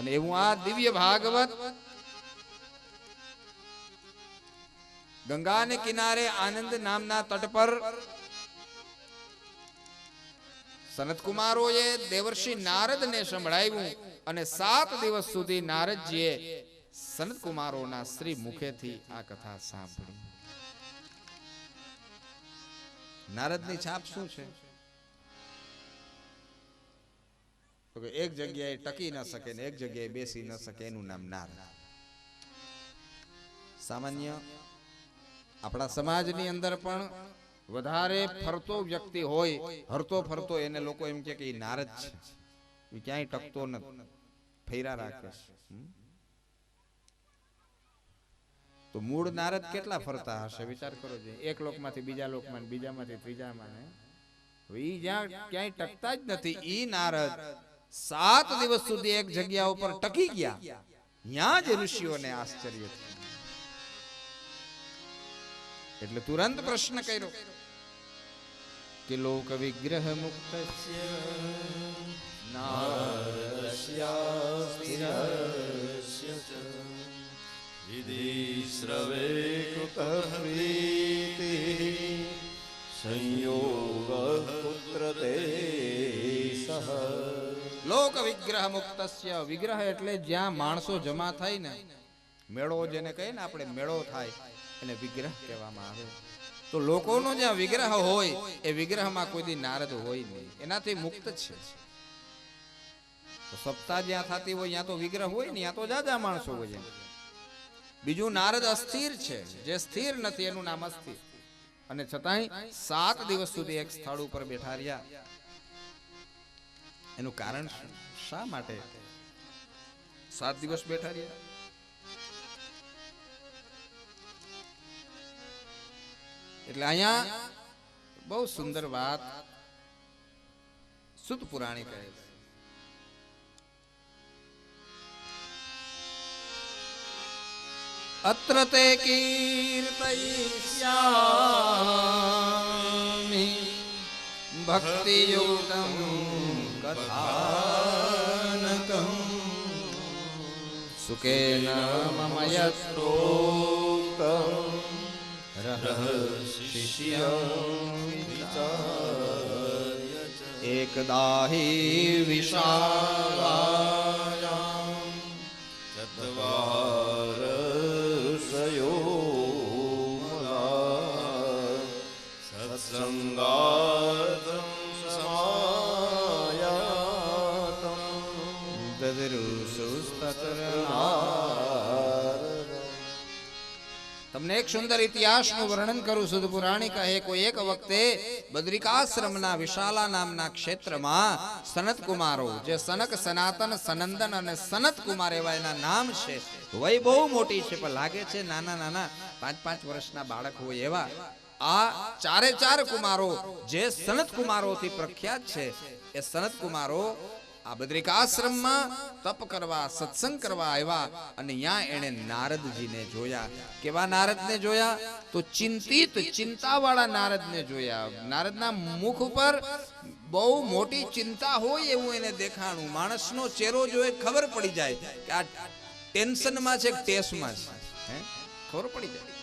અને એવું આ દિવ્ય ભાગવત ગંગાને કિનારે આનંદ નામના તટ પર સનતકુમારોએ દેવર્ષિ નારદને સંભળાવ્યું અને સાત દિવસ સુધી નારદજીએ સનતકુમારોના શ્રી મુખેથી આ કથા સાંભળી. નારદની છાપ શું છે? તો એક જગ્યાએ ટકી ન શકે ને એક જગ્યાએ બેસી ન શકે એનું નામ નાર. સામાન્ય આપણા સમાજની અંદર પણ વધારે ફરતો વ્યક્તિ હોય, હરતો ફરતો એને લોકો એમ કે એ જ છે. એ ક્યાંય ટકતો નથી ફેરા રાખે તો મૂળ નારદ કેટલા ફરતા હશે? વિચાર કરો છે એક લોકમાંથી બીજા લોકમાં બીજામાંથી ત્રીજામાં ને ઈ જ્યાં ક્યાંય ટકતા જ નથી, ઈ નારદ સાત દિવસ સુધી એક જગ્યા ઉપર ટકી ગયા. ત્યાં જ ઋષિઓને આશ્ચર્ય થયું. એટલે તુરંત પ્રશ્ન કર્યો કે લોક વિગ્રહ મુક્ત વિધિશ્રવે કૃતપ્રીતિः સંયોગः લોક વિગ્રહ મુક્તસ્ય વિગ્રહ એટલે જ્યાં માણસો જમા થાય ને, મેળો જેને કહે ને આપણે મેળો થાય એને વિગ્રહ કહેવામાં આવે. તો લોકોનો જ્યાં વિગ્રહ હોય, એ વિગ્રહમાં કોઈ નારદ હોય નહીં. એનાથી મુક્ત છે. સપ્તાહ જ્યાં થતી હોય, ત્યાં તો વિગ્રહ હોય ને, ત્યાં તો જાજા માણસો હોય બીજું નારદ અસ્થિર છે. જે સ્થિર નથી, એનું નામ અસ્થિર. અને છતાંય સાત દિવસ સુધી એક સ્થળ ઉપર બેઠા રહ્યા. એનું કારણ શા? માટે? સાત દિવસ બેઠા રહ્યા. એટલે અહીંયા બહુ સુંદર વાત સુદ પુરાણી કહે છે. અત્ર તે કીર્તયિષ્યામિ ભક્તિયુક્તમ કથાનકમ સુકેન મમ એકદા હિ हि ચત્વાર ઋષયો તમને એક સુંદર ઇતિહાસનું વર્ણન કરું સુદ પુરાણી કહે, કોઈ એક વખતે બદ્રિકાશ્રમના વિશાલા નામના ક્ષેત્રમાં સનત કુમારો જે સનક સનાતન, સનંદન અને સનત કુમાર એવા એના નામ છે. વય બહુ મોટી છે, પણ લાગે છે નાના નાના પાંચ પાંચ વર્ષના બાળક હોય એવા. આ ચારે ચાર કુમારો જે સનત કુમારોથી પ્રખ્યાત છે, એ સનત કુમારો આ બદ્રિકાશ્રમમાં તપ કરવા, સત્સંગ કરવા આવ્યા અને ત્યાં એણે નારદજીને જોયા. કેવા નારદને જોયા? તો ચિંતિત, ચિંતાવાળા નારદને જોયા. નારદના મુખ ઉપર બહુ મોટી ચિંતા હોય એવું એને દેખાણું. માણસનો ચહેરો જોઈ ખબર પડી જાય કે આ ટેન્શનમાં છે ટેસમાં છે? હે? ખબર પડી જાય.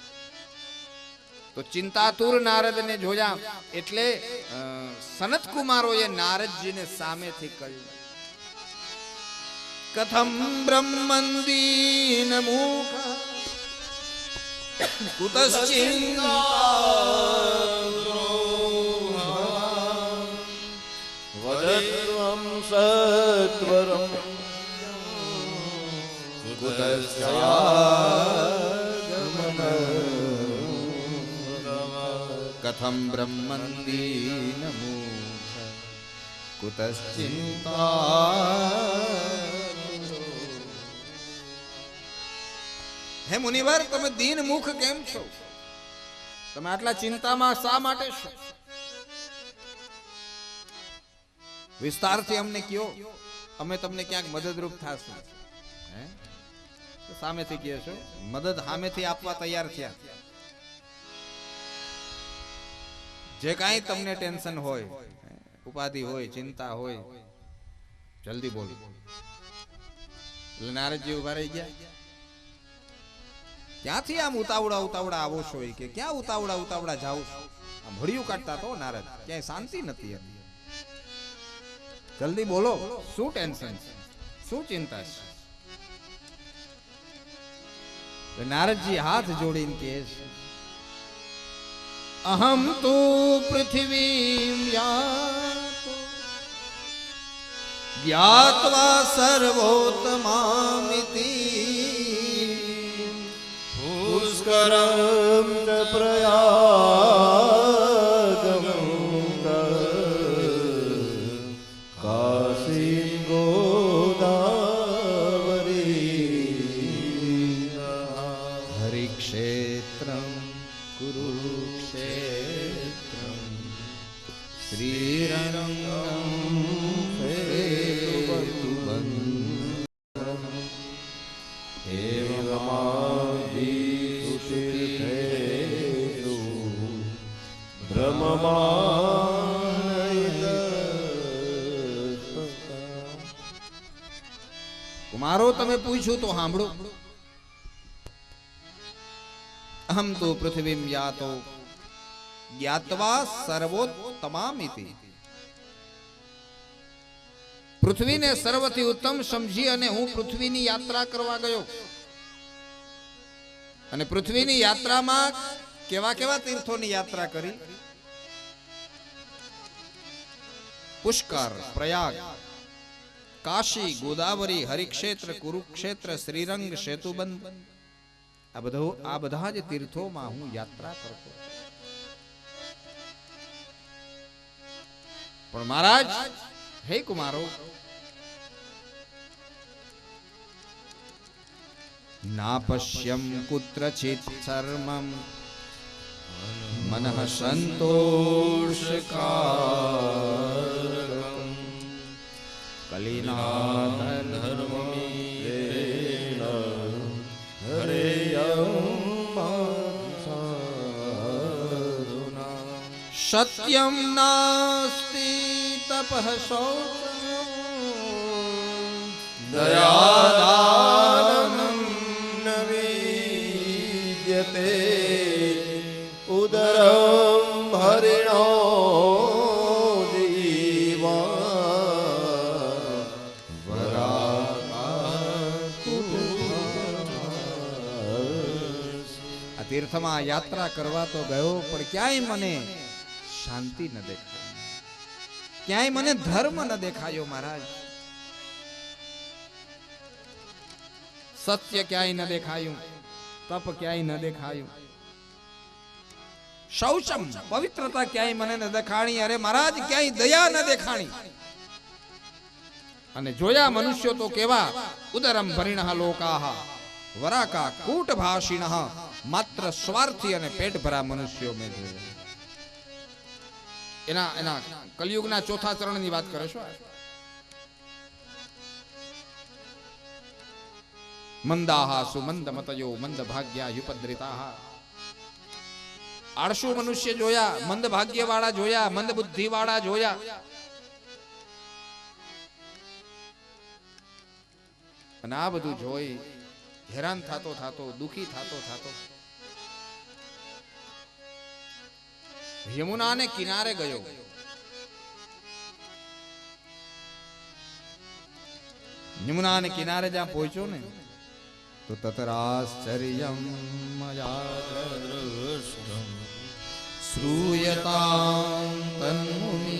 તો ચિંતાતુર નારદને જોયા. એટલે સનત કુમારોએ નારદજીને સામેથી કહ્યું કથમ બ્રહ્મંદીનમુખ મુખ વદત્વં સત્વરં કથમ બ્રહ્મંદીનમુખ કુતશ્ચિંતા હે મુનિવર, તમે દીન મુખ કેમ છો? તમે આટલા ચિંતામાં શા માટે છો? વિસ્તારથી અમને કયો, અમે તમને ક્યાંક મદદરૂપ થાશું. સામેથી કહે છો, મદદ સામેથી આપવા તૈયાર થયા. જે કાંઈ તમને ટેન્શન હોય, ઉપાધિ હોય, ચિંતા હોય, જલ્દી બોલો. એટલે નારદજી ઊભા રહી ગયા. ક્યાંથી આમ ઉતાવળા ઉતાવળા આવો છો કે? ક્યાં ઉતાવળા ઉતાવળા જાવ આમ ભળિયું કાઢતા તો નારદ, ક્યાંય શાંતિ નથી જલ્દી બોલો, શું ટેન્શન છે? શું ચિંતા છે? નારદજી હાથ જોડીને કહે છે, અહમ તો પૃથ્વી જ્ઞાત્વા સર્વોત્તમામિતિ. પુષ્કરમ ચ પ્રયાગમ કાશીમ ગોદાવરી હરિક્ષેત્રમ કુરુક્ષેત્રમ પૂછ્યું તો સાંભળો. અહમ તો પૃથ્વીમ યાતો. જ્ઞાતવા સર્વોત્તમામિતિ. પૃથ્વીને સર્વથી ઉત્તમ સમજી અને હું પૃથ્વીની યાત્રા કરવા ગયો. અને પૃથ્વીની યાત્રામાં કેવા કેવા તીર્થોની યાત્રા કરી? પુષ્કર, પ્રયાગ કાશી ગોદાવરી હરિક્ષેત્ર કુરુક્ષેત્ર શ્રીરંગ સેતુબંધ આ બધો આ બધા જ તીર્થોમાં હું યાત્રા કરતો પણ મહારાજ હે કુમારો ના પશ્યમ કુત્રચિત સર્મમ મનઃ સંતોષકારકમ કલિના સત્યમ નાસ્તિ તપઃ શૌચમ દયાદાનમ ન વિદ્યતે ઉદરમ હરિણો તીર્થમાં યાત્રા કરવા તો ગયો, પણ ક્યાંય મને શાંતિ ન દેખાય ક્યાંય મને ધર્મ ન દેખાયો મહારાજ. સત્ય ક્યાંય ન દેખાયું, તપ ક્યાંય ન દેખાયું. શૌચમ, પવિત્રતા ક્યાંય મને ન દેખાણી, અરે મહારાજ, ક્યાંય દયા ન દેખાણી. અને જોયા મનુષ્યો તો કેવા, ઉદરમ ભરિણ લોકાહ વરાકા કૂટ ભાષિણ માત્ર સ્વાર્થી અને પેટ ભરા મનુષ્યો મેં જોયા. એના એના કલયુગના ચોથા ચરણની વાત કરે છો? મંદાહા સુમંદ મતયો મંદ ભાગ્યા યુપદ્રિતાહા. આળસુ મનુષ્ય જોયા, મંદ ભાગ્ય વાળા જોયા, મંદ બુદ્ધિ વાળા જોયા. અને આ બધું જોઈ હેરાન થતો થાતો, દુખી થાતો થાતો યમુનાને કિનારે ગયો યમુનાને કિનારે જ્યાં પહોંચ્યો ને તો તતરાશ્ચર્યમ શ્રૂયતામ તન્મુનીશ્વરા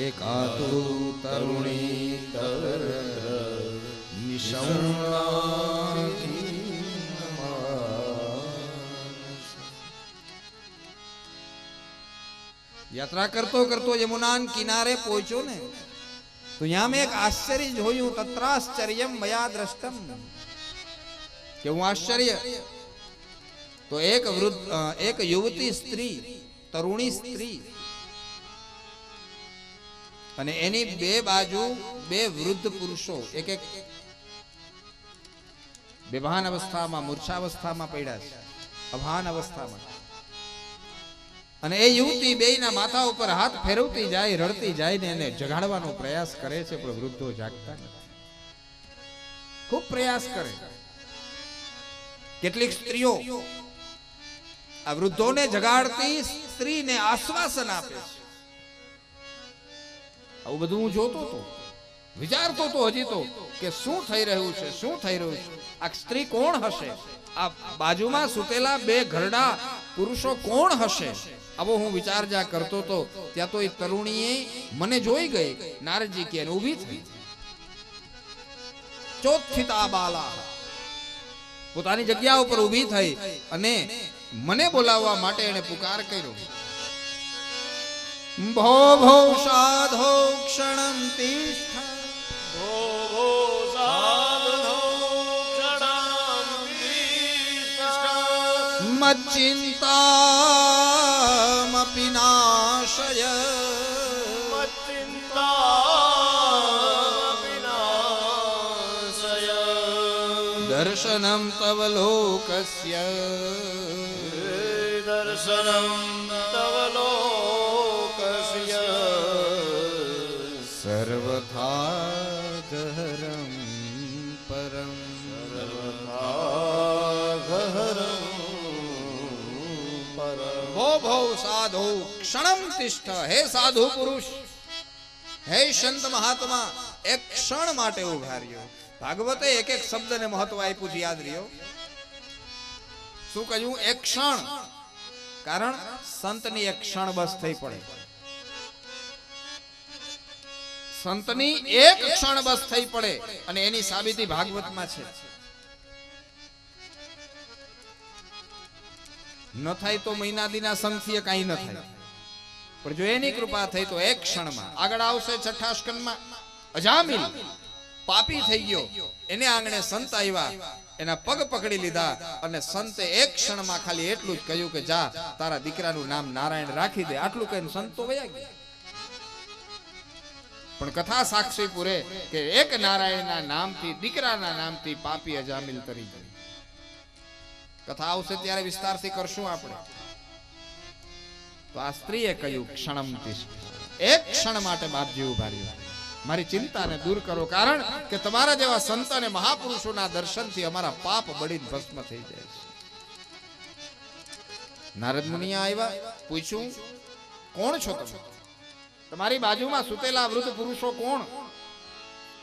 એકાતુ તરુણી તર યાત્રા કરતો કરતો યમુનાન કિનારે પહોંચ્યો ને, તો ત્યાં મેં એક આશ્ચર્ય જોયું તત્રાશ્ચર્યમ મયા દ્રષ્ટમ. કેવું આશ્ચર્ય? તો એક વૃદ્ધ એક યુવતી સ્ત્રી, તરુણી સ્ત્રી, અને એની બે બાજુ બે વૃદ્ધ પુરુષો, એક એક બેભાન અવસ્થામાં, મૂર્છાવસ્થામાં પડ્યા છે. અભાન અવસ્થામાં. અને એ યુવતી બેયના માથા ઉપર હાથ ફેરવતી જાય, રડતી જાય ને એને જગાડવાનો પ્રયાસ કરે છે, પણ વૃદ્ધો જાગતા ખૂબ પ્રયાસ કરે. કેટલીક સ્ત્રીઓ આ વૃદ્ધોને જગાડતી સ્ત્રીને આશ્વાસન આપે છે. આવું બધું હું જોતો હતો વિચારતો તો હજી તો કે શું થઈ રહ્યું છે, શું થઈ રહ્યું છે? આ સ્ત્રી કોણ હશે? આ બાજુમાં સુતેલા બે ઘરડા પુરુષો કોણ હશે? આવો હું વિચાર જ્યાં કરતો તો ત્યાં તો એ તરુણીએ મને જોઈ ગઈ નારજી કે ઊભી થઈ. ચોથિતા બાલા. પોતાની જગ્યા ઉપર ઊભી થઈ અને મને બોલાવવા માટે એને પુકાર કર્યો. ભો ભો સાધો ક્ષણમ તિષ્ઠ. ભો ભો સાધનો ક્ષણામ विनाशयवशय दर्शनं तव लोकस्य। दर्शनं तव लोकस्य। सर्वथा गहरं परम्। પરમ ભો ભો સાધુ ક્ષણમ તિષ્ઠ હે સાધુ પુરુષ હે સંત મહાત્મા એક ક્ષણ માટે ઊભા રહ્યો ભાગવતે એક એક શબ્દને મહત્વ આપ્યું છે, યાદ રહ્યો? શું કહ્યું? એક ક્ષણ. કારણ સંતની એક ક્ષણ બસ થઈ પડે. સંતની એક ક્ષણ બસ થઈ પડે અને એની સાબિતી ભાગવતમાં છે. ન થાય તો મહિના દીના સંગથી કાંઈ ન થાય. પણ જો એની કૃપા થઈ તો એક ક્ષણમાં આગળ આવશે છઠ્ઠા સ્કંદમાં અજામિલ પાપી થઈ ગયો. એને આંગણે સંત આવ્યા. એના પગ પકડી લીધા અને સંતે એક ક્ષણમાં ખાલી એટલું જ કહ્યું કે, જા, તારા દીકરાનું નામ નારાયણ રાખી દે. આટલું કહીને સંત વયા ગયા. પણ કથા સાક્ષી પૂરે કે એક નારાયણના નામથી, દીકરાના નામથી પાપી અજામિલ તરી ગઈ કથા આવશે ત્યારે વિસ્તારથી કરશું આપણે. તો આ સ્ત્રીએ કહ્યું, ક્ષણમ એક ક્ષણ માટે બાપજી ઊભા રહ્યો. મારી ચિંતાને દૂર કરો, કારણ કે તમારા જેવા સંત અને મહાપુરુષોના દર્શનથી અમારા પાપ બળીને ભસ્મ થઈ જાય છે. નારદ મુનિયા આવ્યા, પૂછ્યું, કોણ છો તમે? તમારી બાજુમાં સુતેલા વૃદ્ધ પુરુષો કોણ?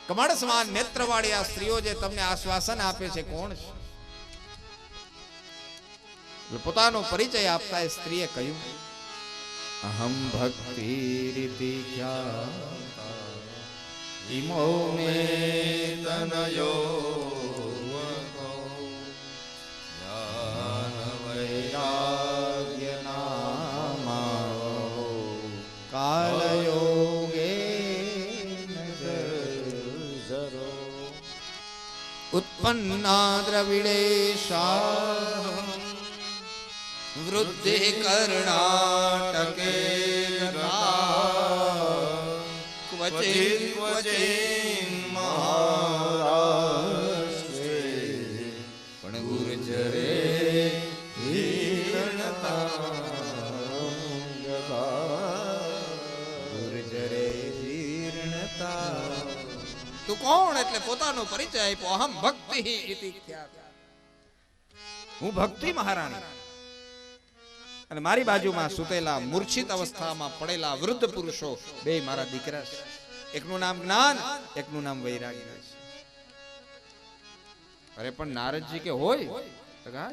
કમળ સમાન નેત્રવાળી આ સ્ત્રીઓ જે તમને આશ્વાસન આપે છે, કોણ છે? પોતાનો પરિચય આપતા એ સ્ત્રીએ કહ્યું અહમ ભક્તિ રીતિ ઇમો મે તનયો વૈરાગ્ય નામા વૃદ્ધિ કર્ણાટકે ક્વચિન મહારાષ્ટ્રે પણ ગુર્જરે તું કોણ એટલે પોતાનો પરિચય આપ્યો? અહમ ભક્તિ હું ભક્તિ મહારાણી. અને મારી બાજુમાં સુતેલા મૂર્છિત અવસ્થામાં પડેલા વૃદ્ધ પુરુષો, બે મારા દીકરા છે. એકનું નામ જ્ઞાન, એકનું નામ વૈરાગ્ય છે. અરે, પણ નારદજી કે હોય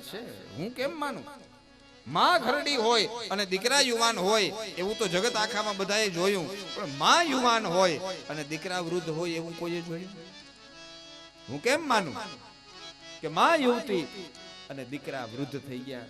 છે. હું કેમ માનું? માં ઘરડી હોય અને દીકરા યુવાન હોય, એવું તો જગત આખામાં બધાએ જોયું. પણ માં યુવાન હોય અને દીકરા વૃદ્ધ હોય, એવું કોઈએ જોયું? હું કેમ માનું? કે માં યુવતી અને દીકરા વૃદ્ધ થઈ ગયા.